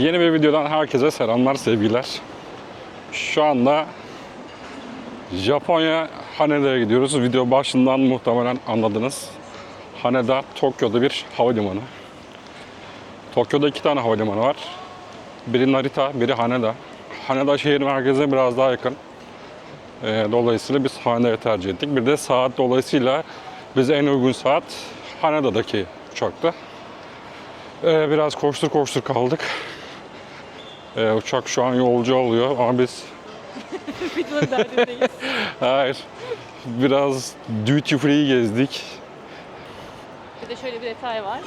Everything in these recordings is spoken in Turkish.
Yeni bir videodan herkese selamlar, sevgiler. Şu anda Japonya Haneda'ya gidiyoruz. Video başından muhtemelen anladınız. Haneda, Tokyo'da bir havalimanı. Tokyo'da iki tane havalimanı var. Biri Narita, biri Haneda. Haneda şehir merkezine biraz daha yakın. Ee, dolayısıyla biz Haneda'yı tercih ettik. Bir de saat dolayısıyla bize en uygun saat Haneda'daki uçaktı. Ee, biraz koştur koştur kaldık. Ee, uçak şu an yolcu oluyor ama biz derdindeyiz. hayır biraz duty free gezdik. Bir de şöyle bir detay var.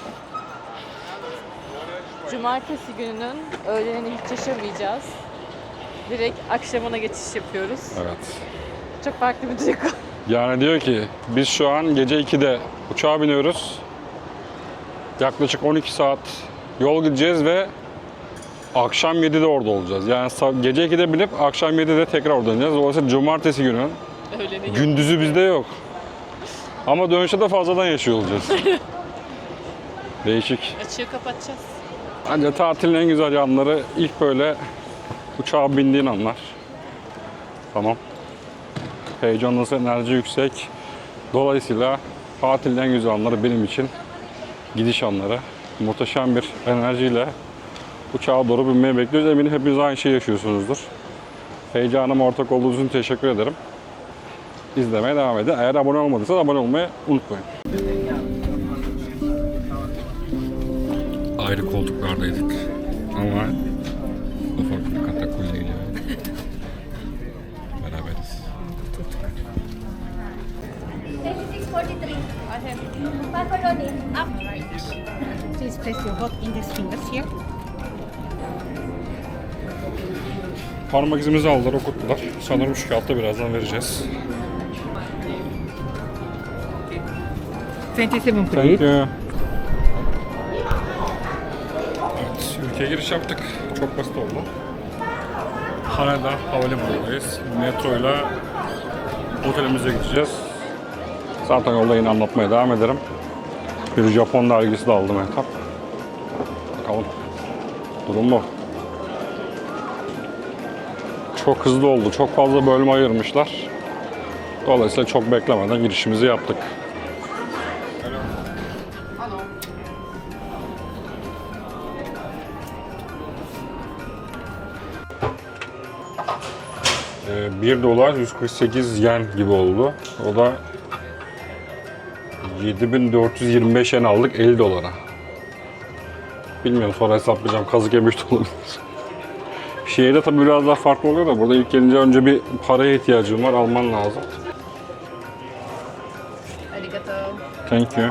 Cumartesi gününün öğlenini hiç yaşamayacağız. Direkt akşamına geçiş yapıyoruz. Evet. Çok farklı bir duygu. Yani diyor ki biz şu an gece 2'de uçağa biniyoruz. Yaklaşık 12 saat yol gideceğiz ve akşam 7'de orada olacağız. Yani gece 2'de binip akşam 7'de tekrar orada olacağız. Dolayısıyla cumartesi günü Öğleni gündüzü bizde yok. Ama dönüşte de fazladan yaşıyor olacağız. Değişik. açığı kapatacağız. Bence tatilin en güzel yanları ilk böyle uçağa bindiğin anlar. Tamam. Heyecanlısı, enerji yüksek. Dolayısıyla tatilin en güzel anları benim için gidiş anları. Muhteşem bir enerjiyle uçağa doğru binmeye bekliyoruz. Eminim hepiniz aynı şeyi yaşıyorsunuzdur. Heyecanıma ortak olduğunuz için teşekkür ederim. İzlemeye devam edin. Eğer abone olmadıysanız abone olmayı unutmayın. ayrı koltuklardaydık. Ama ufak bir katakulliyle beraberiz. 3643. Macaroni. Up. Please place your hook index fingers here. Parmak izimizi aldılar, okuttular. Sanırım şu kağıtta birazdan vereceğiz. 27 Thank you. Evet, ülkeye giriş yaptık. Çok basit oldu. Haneda Havalimanı'ndayız. Metroyla otelimize gideceğiz. Zaten yolda yine anlatmaya devam ederim. Bir Japon dergisi de aldım etap. Durum bu. Çok hızlı oldu. Çok fazla bölme ayırmışlar. Dolayısıyla çok beklemeden girişimizi yaptık. Ee, 1 dolar 148 yen gibi oldu. O da 7425 yen aldık 50 dolara. Bilmiyorum sonra hesaplayacağım. Kazık yemiş de olabilir. Şehirde tabii biraz daha farklı oluyor da burada ilk gelince önce bir paraya ihtiyacım var. Alman lazım. Arigato. Thank you.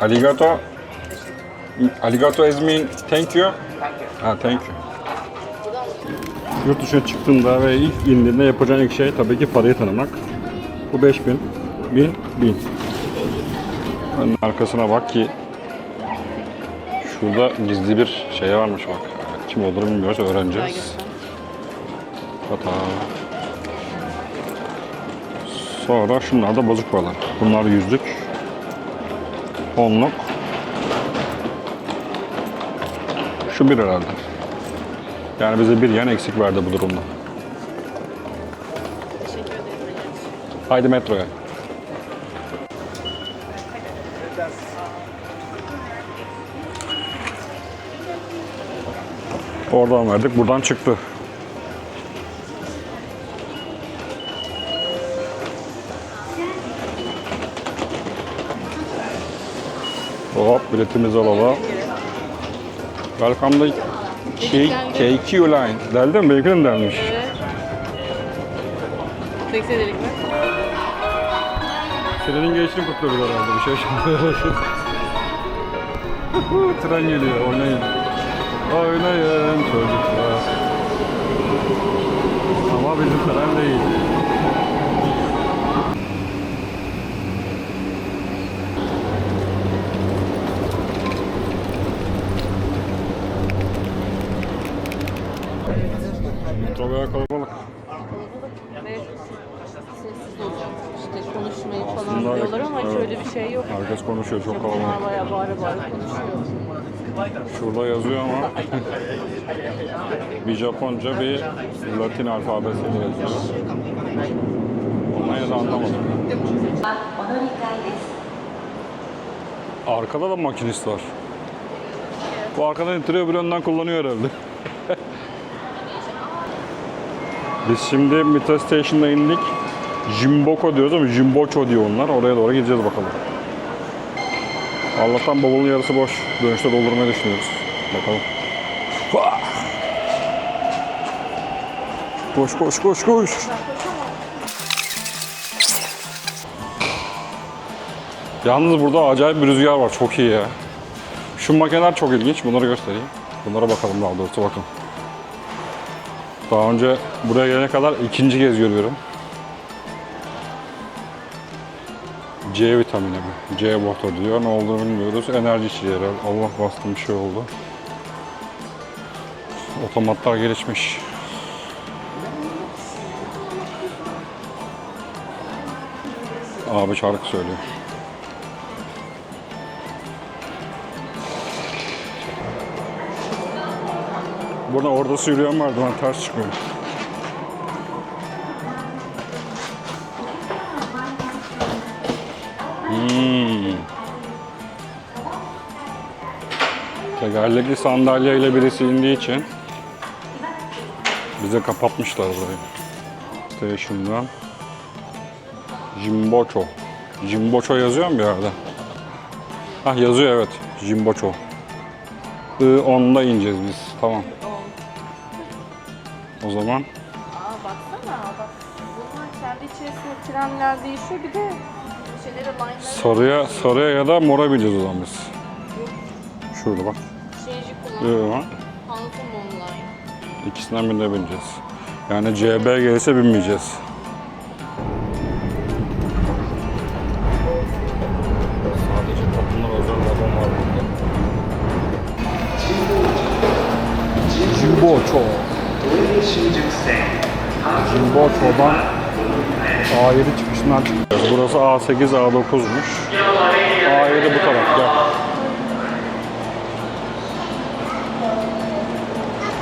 Arigato. Arigato mean thank you. Ha, thank you. Yurt dışına çıktığında ve ilk indiğinde yapacağın ilk şey tabii ki parayı tanımak. Bu 5000, 1000, 1000. Önün arkasına bak ki şurada gizli bir şey varmış bak. Kim olduğunu bilmiyoruz, öğreneceğiz. Hata. Sonra şunlar da bozuk paralar. Bunlar yüzlük. Onluk. Şu bir herhalde. Yani bize bir yen eksik verdi bu durumda. Haydi metroya. Oradan verdik, buradan çıktı. Hop, biletimizi alalım. Welcome to K- KQ Line. Deldi mi? Benimki de mi delmiş? Evet. Tekstil edelim mi? Trenin geçtiğini kutluyoruz herhalde bir şey şimdi. Tren geliyor, oynayın. Oynayın çocuklar. Ama bizim tren değil. Bayağı kalabalık. Sessiz olacak. İşte konuşmayı falan Aslında diyorlar ama evet. öyle bir şey yok. Herkes konuşuyor, çok kalabalık. bayağı bağıra bağıra konuşuyor. Şurada yazıyor ama bir Japonca bir Latin alfabesiyle yazıyor. Onu ya da anlamadım. Arkada da makinist var. Bu arkadan itiriyor, bir önden kullanıyor herhalde. Biz şimdi Mita Station'da indik. Jimboko diyoruz ama Jimbocho diyor onlar. Oraya doğru gideceğiz bakalım. Allah'tan bavulun yarısı boş. Dönüşte doldurmayı düşünüyoruz. Bakalım. Koş koş koş koş. Yalnız burada acayip bir rüzgar var. Çok iyi ya. Şu makineler çok ilginç. Bunları göstereyim. Bunlara bakalım daha doğrusu bakın. Daha önce buraya gelene kadar ikinci kez görüyorum. C vitamini mi? C motor diyor. Ne olduğunu bilmiyoruz. Enerji içeceği. Allah bastım bir şey oldu. Otomatlar gelişmiş. Abi şarkı söylüyor. Burada orada yürüyen vardı. Ben ters çıkıyorum. Hmm. Tekerlekli sandalyeyle birisi indiği için bize kapatmışlar burayı. Station'dan Jimbocho. Jimbocho yazıyor mu bir yerde? Ah yazıyor evet. Jimbocho. I10'da ineceğiz biz. Tamam. O zaman Aa baksana bak. Bunlar kendi içerisinde trenler değişiyor. Bir de şeyleri line'ları sarıya sarıya ya da mora bineceğiz o zaman biz. Şurada bak. şeyci kullanıyor. I10. Hankum online. İkisinden birine bineceğiz. Yani CB gelirse binmeyeceğiz. Sadece kadınlar özel vagon var burada. Jimbocho. Jimbocho'dan A7 çıkışından çıkıyoruz. Burası A8, A9'muş. A7 bu taraf gel.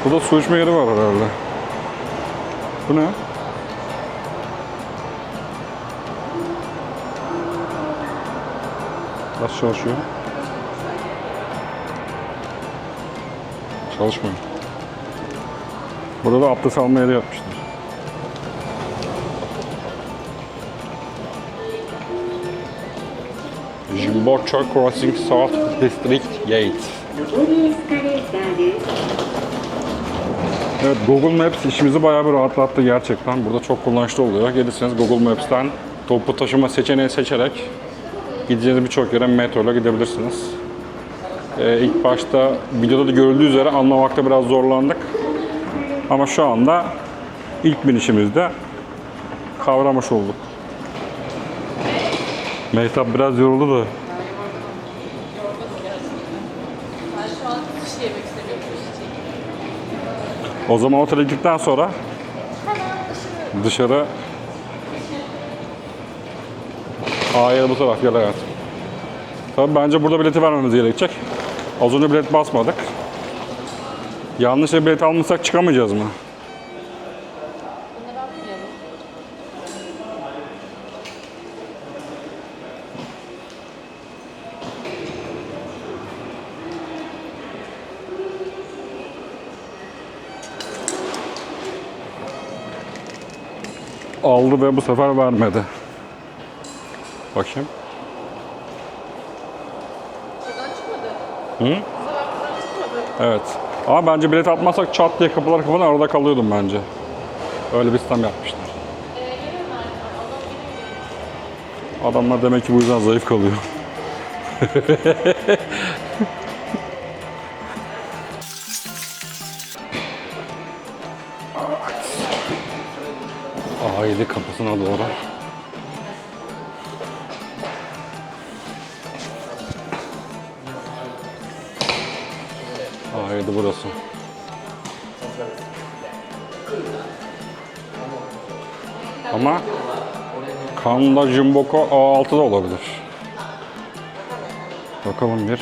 Burada su içme yeri var herhalde. Bu ne? Nasıl çalışıyor? Çalışmıyor. Burada da abdest alma yeri yapmışlar. Jimbocho Crossing South District Gate. Evet Google Maps işimizi bayağı bir rahatlattı gerçekten. Burada çok kullanışlı oluyor. Gelirseniz Google Maps'ten toplu taşıma seçeneği seçerek gideceğiniz birçok yere metro ile gidebilirsiniz. Ee, ilk başta videoda da görüldüğü üzere anlamakta biraz zorlandık. Ama şu anda ilk binişimizde kavramış olduk. Mehtap biraz yoruldu da. O zaman otele gittikten sonra dışarı A'ya bu taraf gel hayatım. Tabii bence burada bileti vermemiz gerekecek. Az önce bilet basmadık. Yanlışla bilet almışsak çıkamayacağız mı? Aldı ve bu sefer vermedi. Bakayım. Hı? Evet. Ama bence bilet atmazsak çat diye kapılar kapanır arada kalıyordum bence. Öyle bir sistem yapmışlar. Adamlar demek ki bu yüzden zayıf kalıyor. Aile kapısına doğru. Aile burası. Ama Kanda Jimboko A6'da olabilir. Bakalım bir.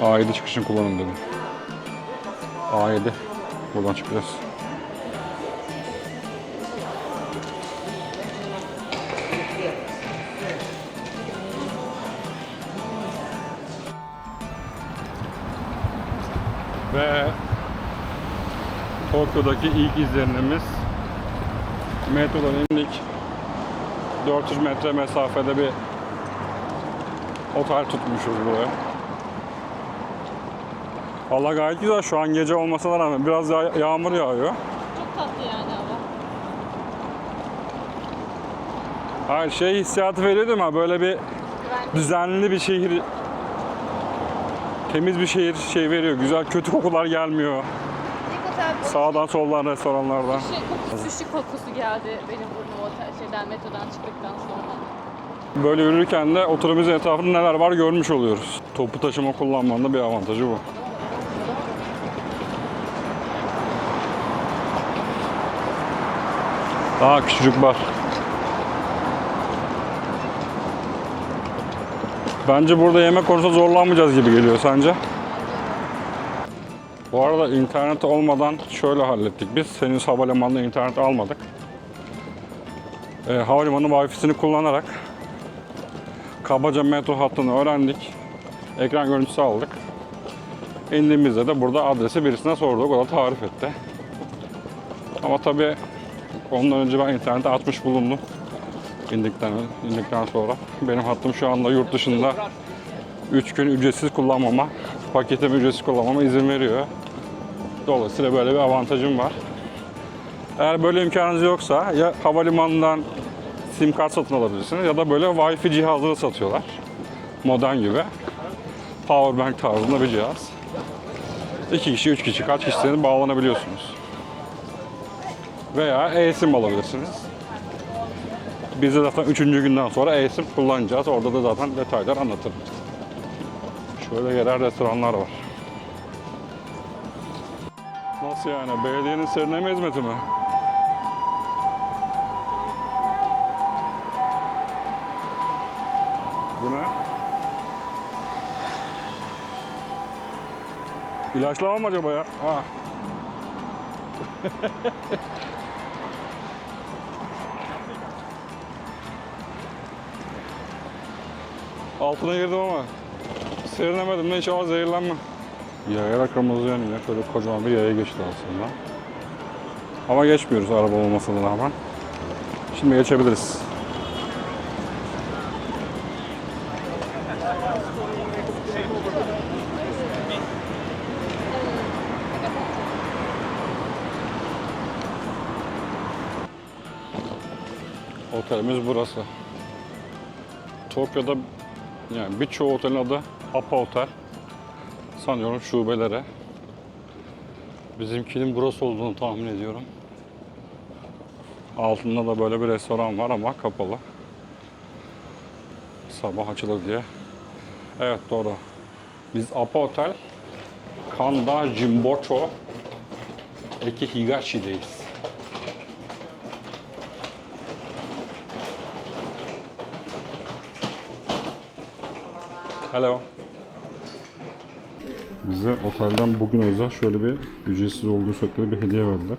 A7 çıkışını kullanın dedim. A7. Buradan çıkacağız. Ve Tokyo'daki ilk izlenimimiz metrodan indik. 400 metre mesafede bir otel tutmuşuz buraya. Valla gayet güzel şu an gece olmasına rağmen biraz ya- yağmur yağıyor. Çok tatlı yani hava. Hayır şey hissiyatı veriyordu ama böyle bir düzenli bir şehir temiz bir şehir şey veriyor. Güzel kötü kokular gelmiyor. Sağdan soldan restoranlardan. şey, kokusu, sushi kokusu geldi benim burnuma şeyden metrodan çıktıktan sonra. Böyle yürürken de otelimizin etrafında neler var görmüş oluyoruz. Topu taşıma kullanmanın da bir avantajı bu. Daha küçücük bar. Bence burada yemek konusunda zorlanmayacağız gibi geliyor sence? Bu arada internet olmadan şöyle hallettik biz. Henüz havalimanında internet almadık. E, havalimanı Wi-Fi'sini kullanarak kabaca metro hattını öğrendik. Ekran görüntüsü aldık. İndiğimizde de burada adresi birisine sorduk. O da tarif etti. Ama tabii ondan önce ben internete açmış bulundum. İndikten, indikten sonra. Benim hattım şu anda yurt dışında 3 gün ücretsiz kullanmama, paketimi ücretsiz kullanmama izin veriyor. Dolayısıyla böyle bir avantajım var. Eğer böyle imkanınız yoksa ya havalimanından sim kart satın alabilirsiniz ya da böyle Wi-Fi cihazları satıyorlar. Modem gibi. Powerbank tarzında bir cihaz. İki kişi, üç kişi, kaç kişisiniz bağlanabiliyorsunuz. Veya e-sim alabilirsiniz. Biz de zaten üçüncü günden sonra e-sim kullanacağız. Orada da zaten detaylar anlatırım. Şöyle yerel restoranlar var. Nasıl yani? Belediyenin serinleme hizmeti mi? Bu ne? İlaçlama mı acaba ya? Ha. Altına girdim ama serinlemedim de inşallah zehirlenme. Yayarak kırmızı yanıyor. Şöyle kocaman bir yaya geçti aslında. Ama geçmiyoruz araba olmasına rağmen. Şimdi geçebiliriz. Otelimiz burası. Tokyo'da yani birçoğu otelin adı Apa Otel. Sanıyorum şubelere. Bizimkinin burası olduğunu tahmin ediyorum. Altında da böyle bir restoran var ama kapalı. Sabah açılır diye. Evet doğru. Biz Apa Otel Kanda Jimbocho Eki Higashi'deyiz. Hello. Bize otelden bugün özel şöyle bir ücretsiz olduğu söylediği bir hediye verdiler.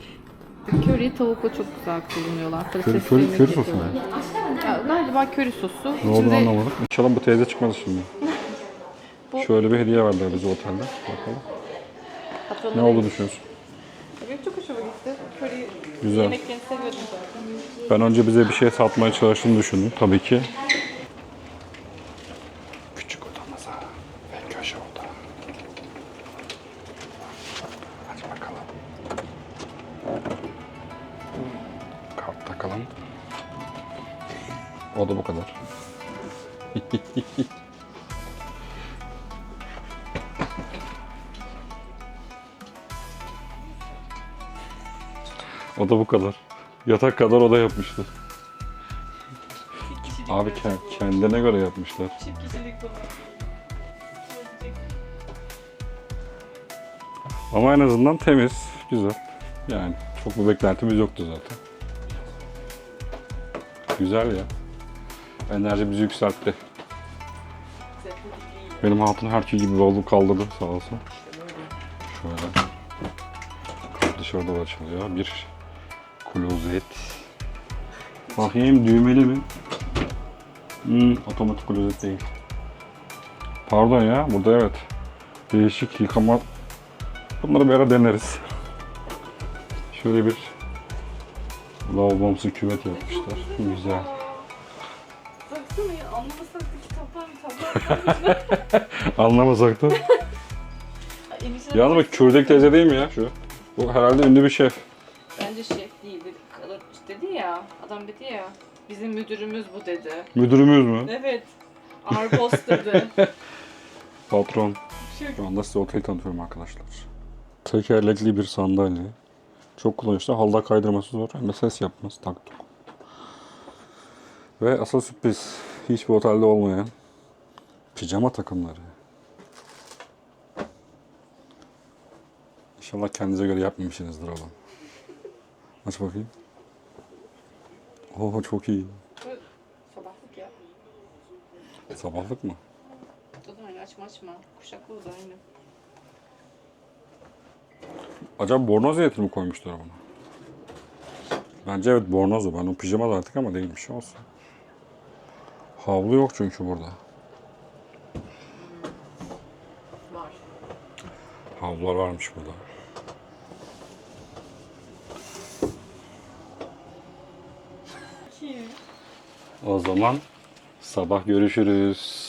Köri tavukla çok güzel kullanıyorlar. Köri, Patatesli köri, yemek köri sosu mu? yapıyorlar. Ya, galiba köri sosu. Ne olduğunu anlamadık. İnşallah bu teyze çıkmaz şimdi. Bu- Şöyle bir hediye verdiler bize otelde. Bakalım. Patronun Ne oldu düşünüyorsun? Benim çok hoşuma gitti. Köri Güzel. yemeklerini seviyordum zaten. Ben önce bize bir şey satmaya çalıştığını düşündüm tabii ki. Yatak kadar oda yapmışlar. Abi ke- kendine göre yapmışlar. Çift kişilik bu. Ama en azından temiz, güzel. Yani çok bir beklentimiz yoktu zaten. Güzel ya. Enerji bizi yükseltti. Benim hatun her şey gibi bavulu kaldırdı sağ olsun. Şöyle. Dışarıda da açılıyor. Bir klozet. Bakayım düğmeli mi? Hmm, otomatik klozet değil. Pardon ya, burada evet. Değişik yıkama... Bunları bir ara deneriz. Şöyle bir lavabomsu küvet yapmışlar. Güzel. Baksana ya anlamasak da kitaplar kitaplar. Anlamasak da. Enişte Yalnız bak Kürdek teyze değil mi ya şu? Bu herhalde ünlü bir şef. Bence şef Adam dedi ya. Bizim müdürümüz bu dedi. Müdürümüz mü? Evet. Arbos dedi. Patron. Şey- Şu anda size oteli tanıtıyorum arkadaşlar. Tekerlekli bir sandalye. Çok kullanışlı. Halda kaydırması zor. Hem ses yapmaz. Tak tuk. Ve asıl sürpriz. Hiçbir otelde olmayan pijama takımları. İnşallah kendinize göre yapmamışsınızdır oğlum. Aç bakayım. Oo çok iyi. Sabahlık ya. Sabahlık mı? Dur aynı açma açma. Kuşaklı da aynı. Acaba bornoz niyetini mi koymuşlar buna? Bence evet bornozu. Ben o pijama da artık ama değilmiş olsun. Havlu yok çünkü burada. Var. Havlular varmış burada. O zaman sabah görüşürüz.